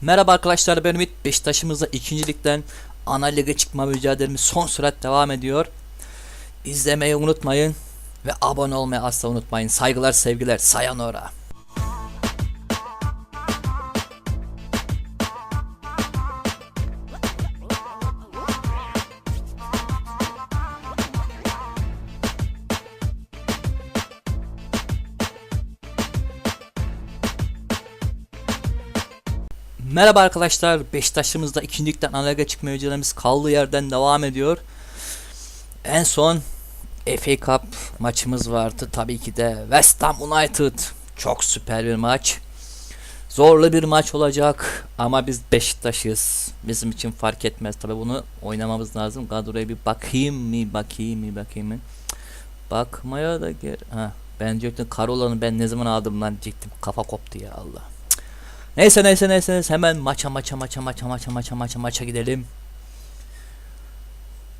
Merhaba arkadaşlar ben Ümit Beşiktaş'ımızda ikincilikten ana lige çıkma mücadelemiz son sürat devam ediyor. İzlemeyi unutmayın ve abone olmayı asla unutmayın. Saygılar sevgiler Sayanora. Merhaba arkadaşlar Beşiktaş'ımızda ikincilikten ana lige çıkma mücadelemiz kaldığı yerden devam ediyor. En son FA Cup maçımız vardı. Tabii ki de West Ham United. Çok süper bir maç. Zorlu bir maç olacak ama biz Beşiktaş'ız. Bizim için fark etmez. Tabii bunu oynamamız lazım. Kadroya bir bakayım mı bakayım mı bakayım mı. Bakmaya da gel. Ha, ben diyecektim Karola'nı ben ne zaman aldım lan diyecektim. Kafa koptu ya Allah. Neyse neyse neyse neyse hemen maça maça maça maça maça maça maça maça gidelim.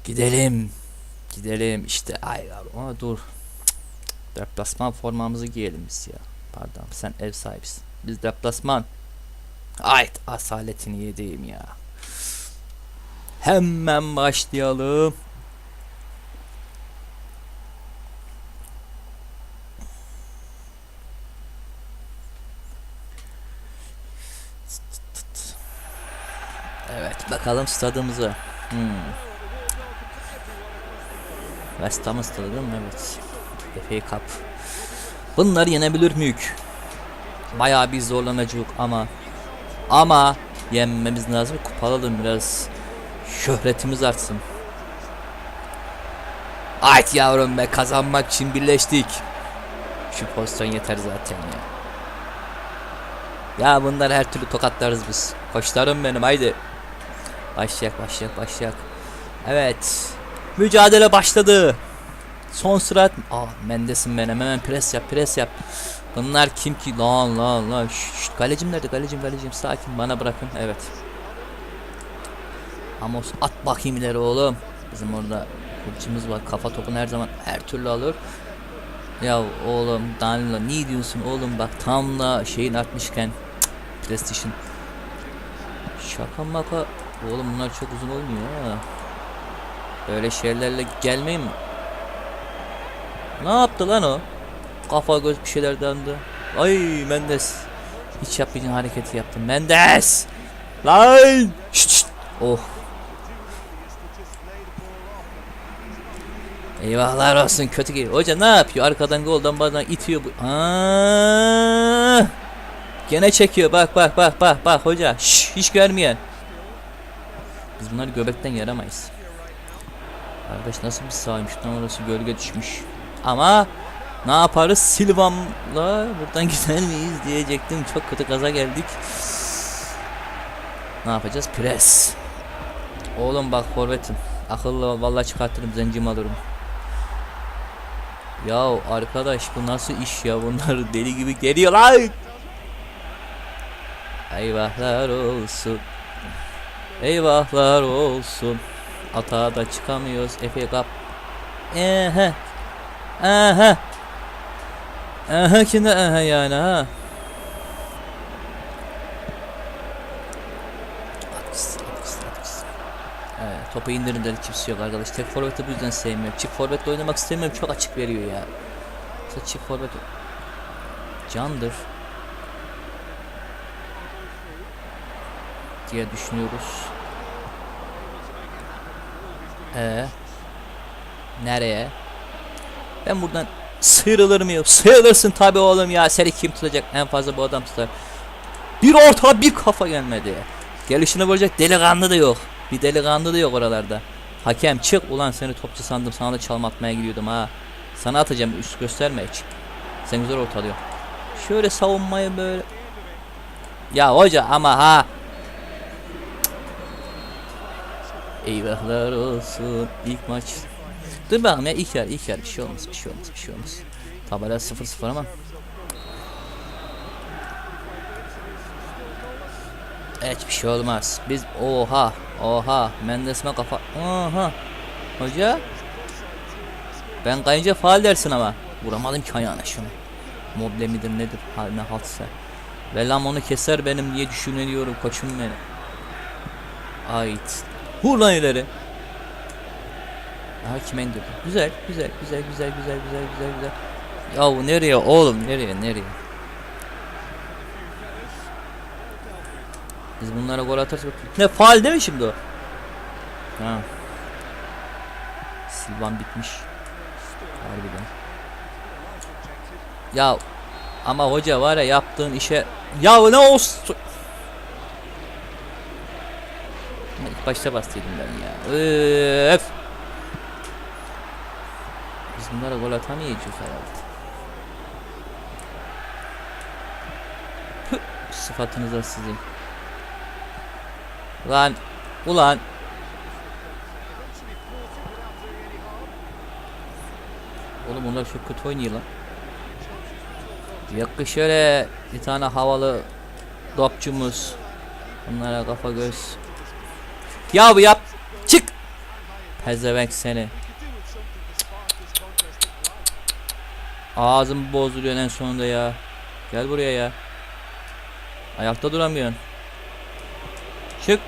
Gidelim. Gidelim işte ay ama dur. Deplasman formamızı giyelim biz ya. Pardon sen ev sahibisin. Biz deplasman. Ay asaletini yediğim ya. Hemen başlayalım. Evet bakalım stadımıza. Hmm. West Ham stadı değil mi? Evet. FA Cup. Bunları yenebilir müyük? Bayağı bir zorlanacak ama ama yenmemiz lazım. Kupalalım biraz. Şöhretimiz artsın. Ayt yavrum be kazanmak için birleştik. Şu pozisyon yeter zaten ya. Ya bunlar her türlü tokatlarız biz. Koçlarım benim haydi. Başlayak başlayak başlayak. Evet. Mücadele başladı. Son sürat. Aa Mendes'im benim hemen pres yap pres yap. Bunlar kim ki? Lan lan lan. Şşt, kalecim nerede? Kalecim kalecim sakin bana bırakın. Evet. Amos at bakayım ileri oğlum. Bizim orada kulçumuz var. Kafa topunu her zaman her türlü alır. Ya oğlum Danilo ne diyorsun oğlum bak tam da şeyin atmışken PlayStation Şaka maka Oğlum bunlar çok uzun olmuyor ha Böyle şeylerle gelmeyin mi? Ne yaptı lan o? Kafa göz bir şeyler döndü Ay Mendes Hiç yapmayacağın hareketi yaptı Mendes Lan şşt, şşt. Oh Eyvahlar olsun kötü geliyor. Hoca ne yapıyor? Arkadan goldan bazen itiyor bu. Aa! Gene çekiyor. Bak bak bak bak bak hoca. Şş, hiç görmeyen. Biz bunları göbekten yaramayız. Arkadaş nasıl bir sağymış lan orası gölge düşmüş. Ama ne yaparız Silvam'la buradan gider miyiz diyecektim. Çok kötü gaza geldik. Ne yapacağız? Pres. Oğlum bak forvetim. Akıllı vallahi çıkartırım zencimi alırım. Ya arkadaş bu nasıl iş ya bunlar deli gibi geliyor lan. Eyvahlar olsun. Eyvahlar olsun. Atağa da çıkamıyoruz. Efe kap. Ehe. Ehe. Ehe kimde ehe yani ha. Evet, topu indirin dedi kimse yok arkadaş. Tek forveti bu yüzden sevmiyorum. Çift forvetle oynamak istemiyorum. Çok açık veriyor ya. Mesela çift forvet candır diye düşünüyoruz. Ee, nereye? Ben buradan sıyrılır mıyım? Sıyrılırsın tabi oğlum ya. Seni kim tutacak? En fazla bu adam tutar. Bir orta bir kafa gelmedi. Gelişine vuracak delikanlı da yok. Bir delikanlı da yok oralarda. Hakem çık ulan seni topçu sandım sana da çalma atmaya gidiyordum ha. Sana atacağım üst gösterme hiç. Sen güzel ortalıyor. Şöyle savunmayı böyle. Ya hoca ama ha. Eyvahlar olsun ilk maç. Dur bakalım ya ilk yer ilk yer bir şey olmaz bir şey olmaz bir şey olmaz. Tabela 0-0 ama. Evet bir şey olmaz. Biz oha oha Mendes'ime kafa oha hoca ben kayınca faal dersin ama vuramadım ki ayağına şunu. Moble midir nedir haline haltsa. Ve lam onu keser benim diye düşünüyorum koçum benim. Ait. Vur lan ileri. Aha kime indirdi? Güzel, güzel, güzel, güzel, güzel, güzel, güzel, güzel. Yahu nereye oğlum? Nereye, nereye? Biz bunlara gol atarsak... Ne faal değil mi şimdi o? Ha. Silvan bitmiş. Harbiden. Ya ama hoca var ya yaptığın işe ya ne olsun İlk başta bastıydım ben ya. Öf. Biz bunlara gol atamayacağız herhalde. Püh, Sıfatınıza sizin. Lan ulan Oğlum onlar çok kötü oynuyor lan. Yok şöyle bir tane havalı topçumuz. Onlara kafa göz. Ya bu yap. Çık. Pezevenk seni. Ağzım bozuluyor en sonunda ya. Gel buraya ya. Ayakta duramıyorsun. Çık.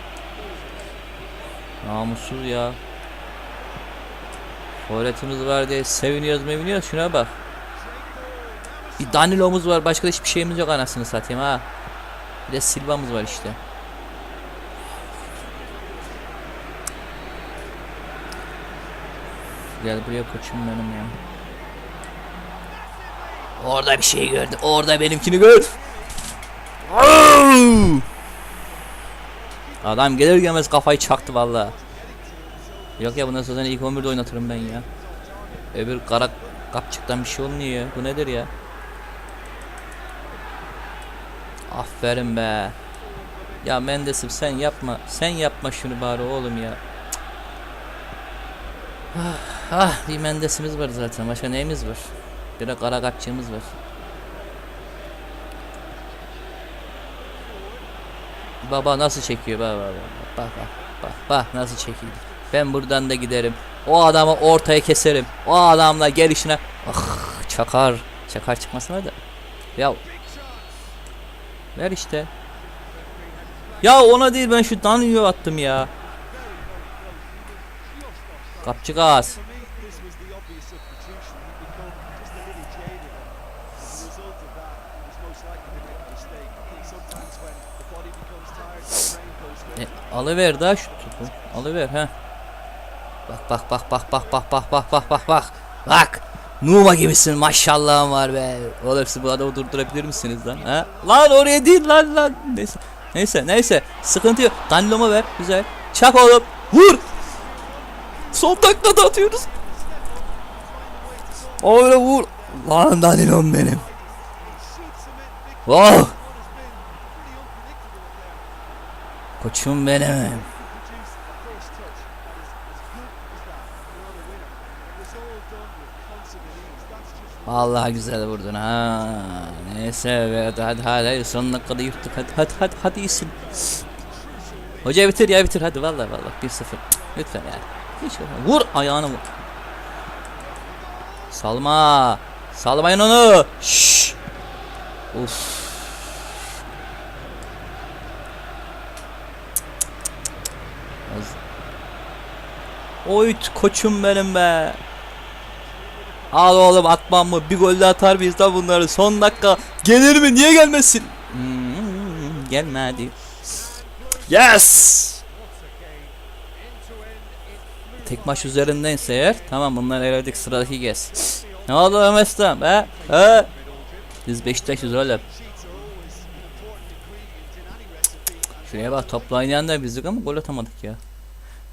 Namussuz ya. Forvetimiz var diye seviniyoruz meviniyoruz şuna bak. Bir Danilo'muz var başka hiçbir şeyimiz yok anasını satayım ha. Bir de Silva'mız var işte. Gel buraya koçum benim ya. Orada bir şey gördü. Orada benimkini gör. Au! Adam gelir gelmez kafayı çaktı valla. Yok ya bundan sonra ilk 11'de oynatırım ben ya. Öbür kara kapçıktan bir şey olmuyor ya. Bu nedir ya? Aferin be. Ya Mendes'im sen yapma. Sen yapma şunu bari oğlum ya. Ah, ah bir Mendes'imiz var zaten. Başka neyimiz var? Bir de kara kapçığımız var. Baba nasıl çekiyor bak bak bak bak bak bak nasıl çekiyor. Ben buradan da giderim. O adamı ortaya keserim. O adamla gelişine ah çakar. Çakar çıkmasına da. Ya Ver işte. Ya ona değil ben şu Danio'yu attım ya. Kapçı gaz. Alıver daha şu topu. Alıver ha. Bak bak bak bak bak bak bak bak bak bak bak. Bak. Numa gibisin maşallahın var be. Oğlum siz bu adamı durdurabilir misiniz lan? Ha? Lan oraya değil lan lan. Neyse. Neyse neyse. Sıkıntı yok. Daniloma ver. Güzel. Çak oğlum. Vur. Son dakikada atıyoruz. Öyle vur. Lan Danilom benim. Wow. Koçum benim. Vallahi güzel vurdun ha. Neyse be hadi hadi hadi son dakikada yırttık hadi hadi hadi hadi iyisin. Hoca bitir ya bitir hadi vallahi vallahi 1-0. Lütfen yani. Hiç vur ayağını vur. Salma. Salmayın onu. Şşş. Uf. Oy koçum benim be. Al oğlum atmam mı? Bir gol de atar mıyız da bunları? Son dakika gelir mi? Niye gelmesin? Hmm, gelmedi. Yes! Tek maç üzerindense eğer tamam bunları eledik sıradaki gez. Ne oldu Ham he? He? Biz Beşiktaş'ız oğlum. Şuraya bak topla oynayan da bizdik ama gol atamadık ya.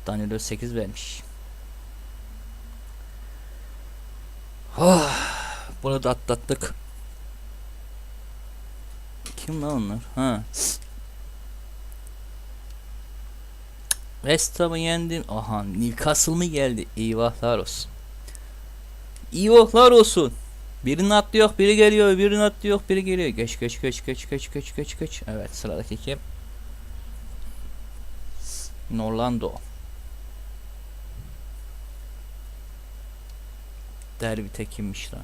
Danilo 8 vermiş. Oh, bunu da atlattık. Kim lan onlar? Ha. West Ham'ı yendim. Aha Newcastle mı geldi? Eyvahlar olsun. Eyvahlar olsun. Birini atlıyor, biri geliyor, birini atlıyor, biri geliyor. Geç geç geç geç geç geç geç geç. Evet sıradaki kim? Norlando. Derbi tekinmiş lan.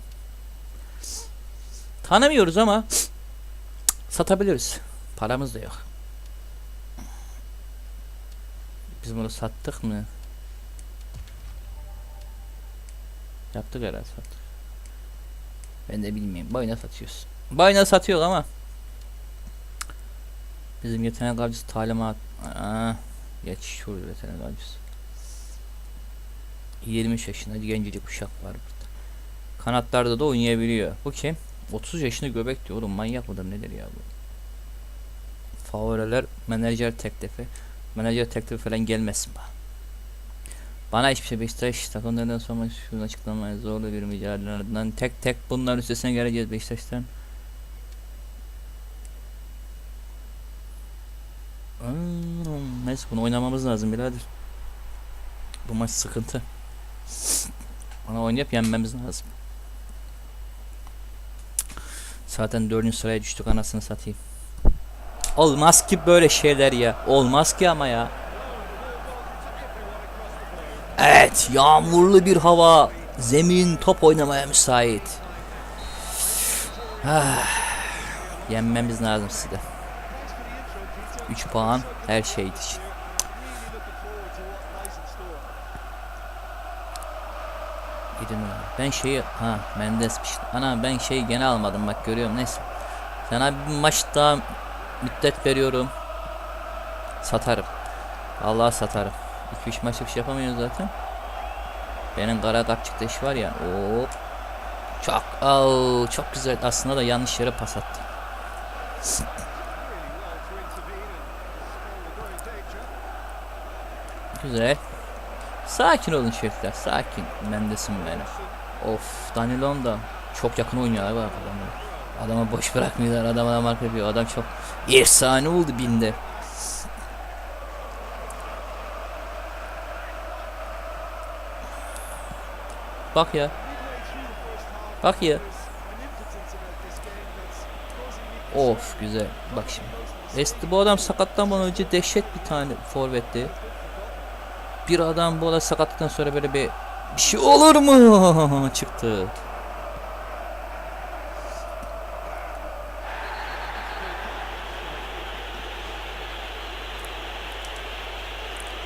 Tanımıyoruz ama Satabiliriz. Paramız da yok. Biz bunu sattık mı? Yaptık herhalde sattık. Ben de bilmiyorum. Boyuna satıyoruz. Boyuna satıyor ama Bizim yetenek avcısı talimat. Aa, geç şurada yetenek avcısı. 23 yaşında gencecik uşak var burada. Kanatlarda da oynayabiliyor. Bu kim? 30 yaşında göbek diyor oğlum manyak mıdır nedir ya bu? Favoriler menajer teklifi. Menajer teklifi falan gelmesin bana. Bana hiçbir şey Beşiktaş takımlarından sonra şunu açıklamaya zorlu bir mücadelenin ardından tek tek bunların üstesine geleceğiz Beşiktaş'tan. Hmm, Neyse bunu oynamamız lazım birader. Bu maç sıkıntı. Ona oynayıp yenmemiz lazım. Zaten dördüncü sıraya düştük anasını satayım. Olmaz ki böyle şeyler ya. Olmaz ki ama ya. Evet, yağmurlu bir hava. Zemin top oynamaya müsait. Ah, yenmemiz lazım size. 3 puan her şey için. Gidin ulan. Ben şeyi ha Mendes'miş. Ana ben şeyi gene almadım bak görüyorum neyse. Sana bir maç daha müddet veriyorum. Satarım. Vallahi satarım. 2-3 maç bir şey yapamıyoruz zaten. Benim kara kapçıkta iş var ya. Oo. Çok oo, çok güzel. Aslında da yanlış yere pas attı. Güzel. Sakin olun şefler. Sakin. Mendes'im benim. Of Danilon da çok yakın oynuyor abi adamı. Adama boş bırakmıyorlar. Adama da mark yapıyor. Adam çok efsane oldu binde. Bak ya. Bak ya. Of güzel. Bak şimdi. Esti bu adam sakatlanmadan önce dehşet bir tane forvetti. Bir adam bu olay sakatlıktan sonra böyle bir bir şey olur mu çıktı.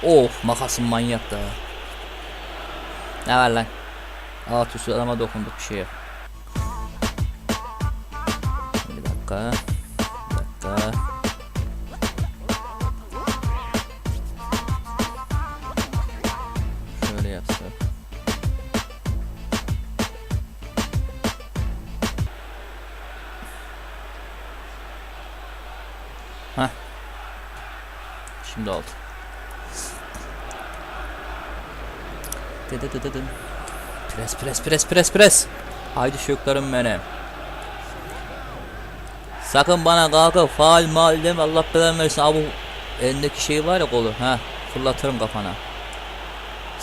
Of makasın manyak da. Ne var lan? Aa tüsü adama dokunduk bir şey yok. Bir dakika. Yapsak. Hah. Şimdi oldu. Dı dı dı dı dı. Pres pres pres pres pres. Haydi çocuklarım benim. Sakın bana kalkıp faal mal deme Allah belanı versin. Abi elindeki şey var ya kolu. Ha fırlatırım kafana.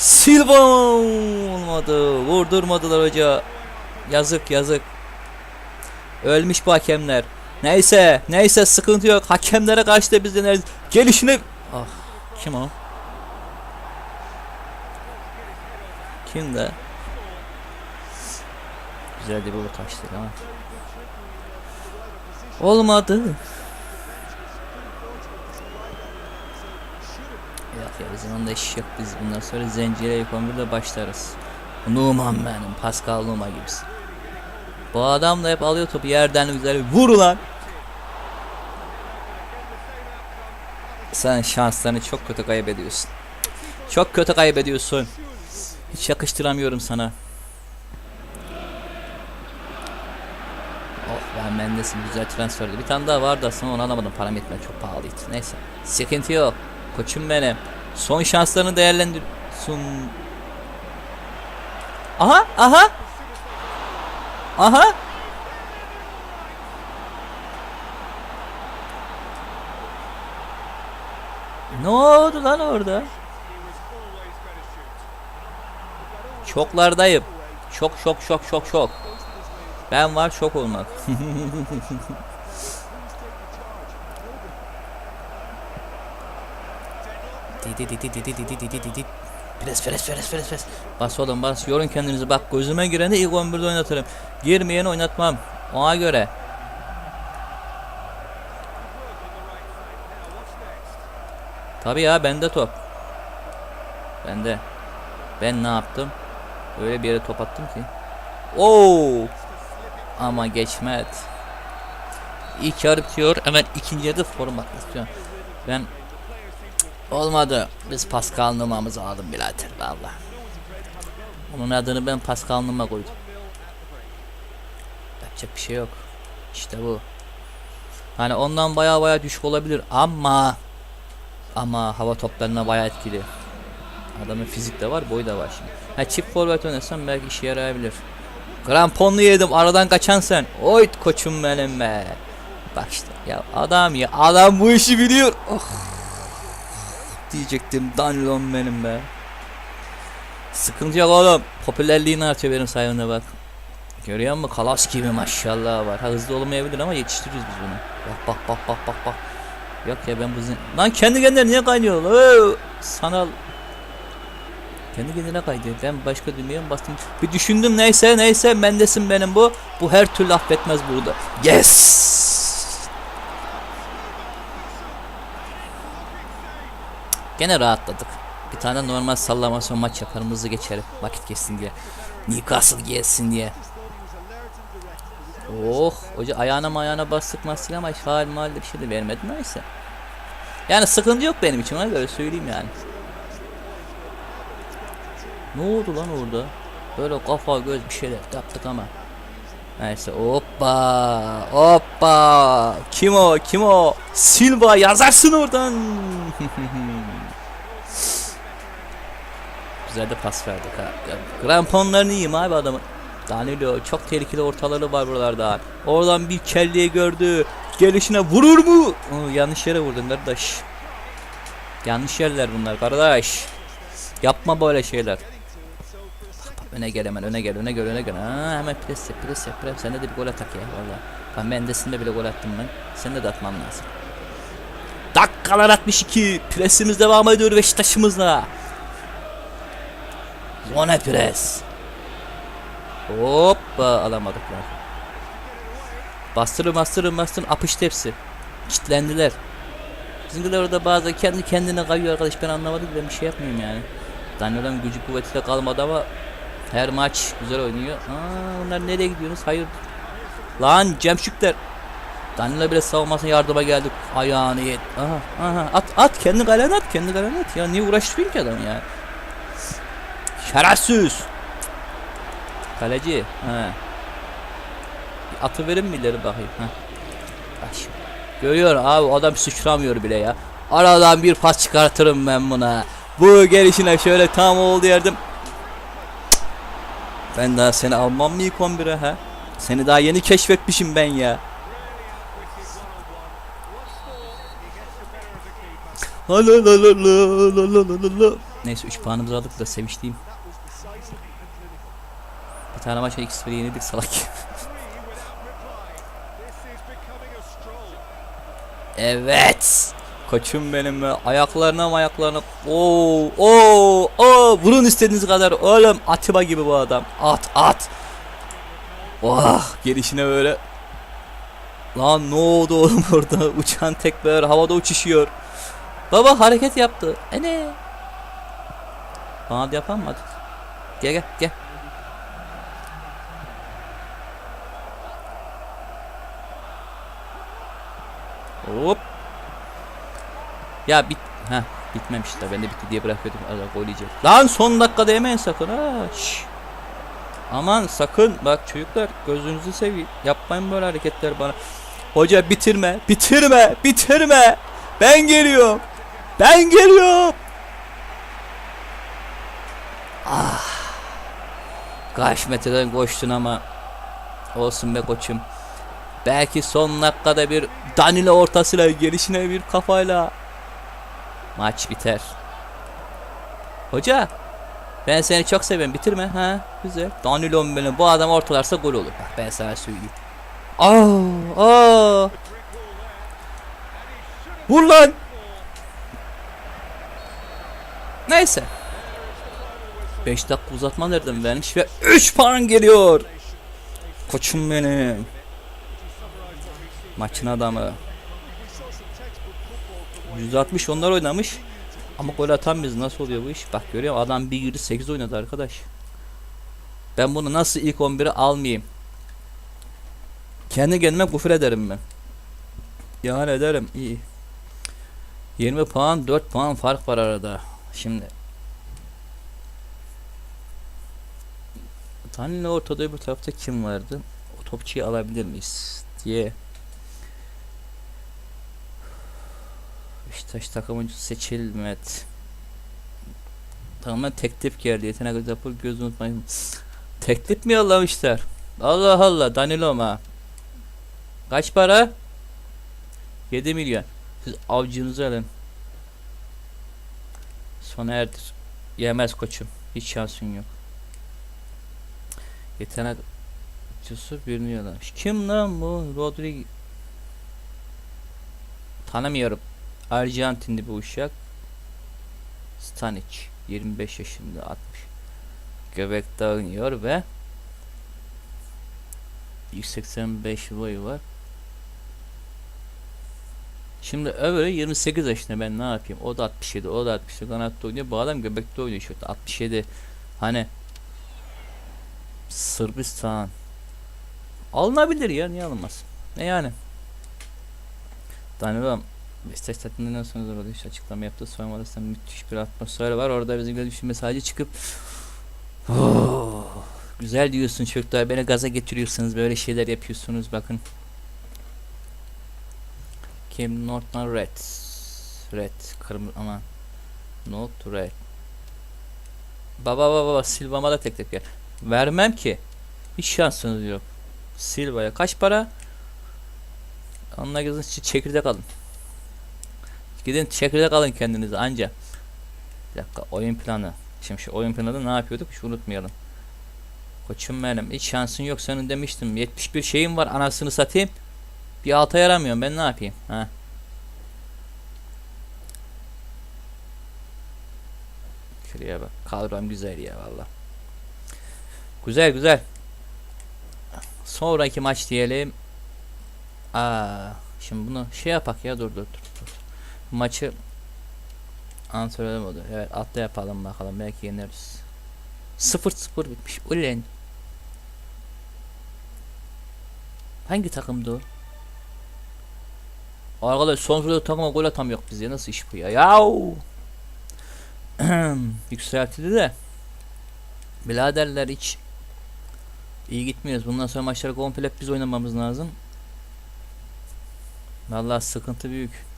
Silva olmadı. Vurdurmadılar hoca. Yazık yazık. Ölmüş bu hakemler. Neyse neyse sıkıntı yok. Hakemlere karşı da biz de ne- gelişine... Ah kim o? Kim de? Güzel bir orta açtık ama. Olmadı. Yok ya bizim onda iş yok biz bundan sonra Zencire 11'de başlarız. Numan benim Pascal Numa gibisin. Bu adam da hep alıyor topu yerden güzel vur ulan. Sen şanslarını çok kötü kaybediyorsun. Çok kötü kaybediyorsun. Hiç yakıştıramıyorum sana. Oh ben Mendes'in güzel transferdi. Bir tane daha vardı aslında onu alamadım. Param yetmedi çok pahalıydı. Neyse. Sıkıntı yok. Koçum benim. Son şanslarını değerlendiriyorsun. Aha aha. Aha. Ne oldu lan orada? Şoklardayım. Şok şok şok şok şok. Ben var şok olmak. Didi didi didi didi didi didi Pres pres pres pres pres. Bas oğlum bas. Yorun kendinizi. Bak gözüme gireni ilk 11'de oynatırım. Girmeyeni oynatmam. Ona göre. Tabi ya bende top. Bende. Ben ne yaptım? Öyle bir yere top attım ki. Oo! Ama geçmedi. İlk yarı bitiyor. Hemen ikinci yarıda format istiyorum. Ben olmadı. Biz Pascal numamızı aldım birader valla. Onun adını ben Pascal numa koydum. Yapacak bir şey yok. İşte bu. Hani ondan baya baya düşük olabilir ama ama hava toplarına baya etkili. Adamın fizik de var, boyu da var şimdi. Ha çift forvet oynasam belki işe yarayabilir. Kramponlu yedim, aradan kaçan sen. Oy koçum benim be. Bak işte ya adam ya adam bu işi biliyor. Oh. Diyecektim Danilon benim be. Sıkıntı yok oğlum. Popülerliğini artıyor benim sayemde bak. Görüyor musun? Kalas gibi maşallah var. Ha, hızlı olmayabilir ama yetiştiririz biz bunu. Bak bak bak bak bak bak. Yok ya ben bu Lan kendi kendine niye kaynıyor? Oo, sanal. Kendi kendine kaydıyor. Ben başka düğmeye bastım? Bir düşündüm neyse neyse Mendesim benim bu. Bu her türlü affetmez burada. Yes! Gene rahatladık. Bir tane normal sallamasyon maç yaparım hızlı geçerim. Vakit geçsin diye. Newcastle gelsin diye. Oh hoca ayağına mayağına bastık mastık ama faal mahalle bir şey de vermedi neyse. Yani sıkıntı yok benim için ona göre söyleyeyim yani. Ne oldu lan orada? Böyle kafa göz bir şeyler yaptık ama. Neyse hoppa hoppa. Kim o kim o? Silva yazarsın oradan. Güzel de pas verdik ha. Kramponlarını yiyeyim abi adamın Danilo çok tehlikeli ortaları var buralarda. Oradan bir kelleyi gördü. Gelişine vurur mu? Oo, yanlış yere vurdun kardeş. Yanlış yerler bunlar kardeş. Yapma böyle şeyler Öne gel hemen öne gel öne gel öne gel. Ha, hemen pres yap pres yap pres. Sen de bir gol atak ya valla. Ben Mendes'inde bile gol attım ben. Sen de, de atman lazım. Dakikalar 62. Presimiz devam ediyor Beşiktaş'ımızla. Zone pres. Hoppa alamadık lan. Bastırın bastırın bastırın apıştı hepsi. Kitlendiler. Bizimkiler orada bazı kendi kendine kayıyor arkadaş ben anlamadım ben bir şey yapmıyorum yani. Daniel'ın gücü kuvvetiyle kalmadı ama her maç güzel oynuyor. Aa, bunlar nereye gidiyorsunuz? Hayır. Lan Cemşükler. Danilo bile savunmasına yardıma geldik. Ayağını yet. Aha, aha. At at kendi kalene at kendi kalene at. Ya niye uğraştırıyorsun ki adam ya? Şerefsiz. Kaleci. Bir atı verin mi ileri bakayım? Ha. Bak. Görüyor abi adam sıçramıyor bile ya. Aradan bir pas çıkartırım ben buna. Bu gelişine şöyle tam oldu yerdim. Ben daha seni almam mı ilk 11'e ha? Seni daha yeni keşfetmişim ben ya. Neyse 3 puanımızı aldık da sevinçliyim. Bir tane maça x 1 yenildik salak. evet. Koçum benim be. Ayaklarına ayaklarına. Oo, oo, oo. Vurun istediğiniz kadar. Oğlum Atiba gibi bu adam. At, at. Oh, gelişine böyle. Lan ne oldu oğlum orada? Uçan tekrar havada uçuşuyor. Baba hareket yaptı. E ne? Bana da yapalım mı hadi. Gel gel gel. Hop. Ya bit ha bitmemiş de ben de bitti diye bırakıyordum az gol yiyecek. Lan son dakikada yemeyin sakın ha. Şş. Aman sakın bak çocuklar gözünüzü seveyim. Yapmayın böyle hareketler bana. Hoca bitirme, bitirme, bitirme. Ben geliyorum. Ben geliyorum. Ah. Kaç metreden koştun ama olsun be koçum. Belki son dakikada bir Danilo ortasıyla gelişine bir kafayla maç biter. Hoca ben seni çok seviyorum bitirme ha güzel. Danilo benim bu adam ortalarsa gol olur bak ben sana söyleyeyim. Aa, aa. Vur lan. Neyse. 5 dakika uzatma nereden vermiş ve 3 puan geliyor. Koçum benim. Maçın adamı. 160 onlar oynamış. Ama gol biz nasıl oluyor bu iş? Bak görüyor musun? adam bir girdi 8 oynadı arkadaş. Ben bunu nasıl ilk 11'e almayayım? Kendi kendime küfür ederim ben. Yani ederim iyi. 20 puan 4 puan fark var arada. Şimdi Tanrı'nın ortada öbür tarafta kim vardı? O topçuyu alabilir miyiz? diye Beşiktaş takımı seçilmedi. Tamamen teklif geldi. Yetenek yapır göz unutmayın. Teklif mi yollamışlar? Allah Allah Danilo ma. Kaç para? 7 milyon. Siz avcınızı alın. Sona erdir. Yemez koçum. Hiç şansın yok. Yetenek Cusu birini yollamış. Kim lan bu? Rodrigo. Tanımıyorum. Arjantinli bu uşak. Stanic 25 yaşında 60. Göbekte oynuyor ve 185 boyu var. Şimdi öbürü 28 yaşında ben ne yapayım? O da 67, o da 67 kanatta oynuyor. Bu adam göbekte oynuyor işte 67. Hani Sırbistan alınabilir ya niye alınmaz? Ne yani? Danilo Beşiktaş takımından sonra da işte açıklama yaptı. Soyunma odasında müthiş bir atmosfer var. Orada bizimle düşünme sadece çıkıp "Oh, güzel diyorsun çocuklar beni gaza getiriyorsunuz böyle şeyler yapıyorsunuz bakın. Kim Northman Red Red kırmızı ama Not Red Baba baba baba Silva'ma da tek tek gel. Vermem ki. Hiç şansınız yok. Silva'ya kaç para? Onunla gidin çekirdek alın. Gidin çekirdek alın kendinize anca. Bir dakika oyun planı. Şimdi şu oyun planında ne yapıyorduk? Şu unutmayalım. Koçum benim hiç şansın yok senin demiştim. 71 şeyim var anasını satayım. Bir alta yaramıyorum ben ne yapayım? Ha. Şuraya bak. Kadrom güzel ya valla. Güzel güzel. Sonraki maç diyelim. Aa, şimdi bunu şey yapak ya dur dur dur. Maçı antrenör modu. Evet atla yapalım bakalım belki yeneriz. 0-0 bitmiş. Ulen. Hangi takımdı o? Arkadaş son sırada takıma gol atam yok biz ya. Nasıl iş bu ya? Yahu. Yükseltildi de. Biraderler hiç iyi gitmiyoruz. Bundan sonra maçları komple biz oynamamız lazım. Vallahi sıkıntı büyük.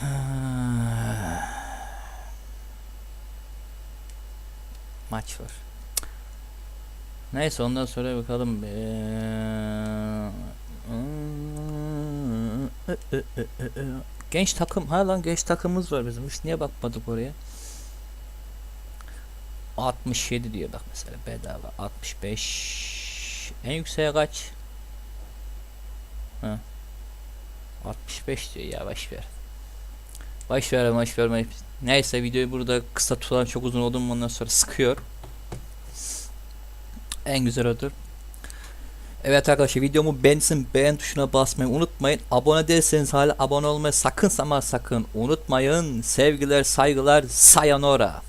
Maç var. Neyse ondan sonra bakalım. Genç takım. Ha lan genç takımımız var bizim. Hiç niye bakmadık oraya? 67 diyor bak mesela bedava 65 en yükseğe kaç ha. 65 diyor ya baş ver baş ver baş ver neyse videoyu burada kısa tutan çok uzun oldu mu ondan sonra sıkıyor en güzel odur Evet arkadaşlar videomu beğensin beğen tuşuna basmayı unutmayın. Abone değilseniz hala abone olmayı sakın ama sakın unutmayın. Sevgiler saygılar sayonara.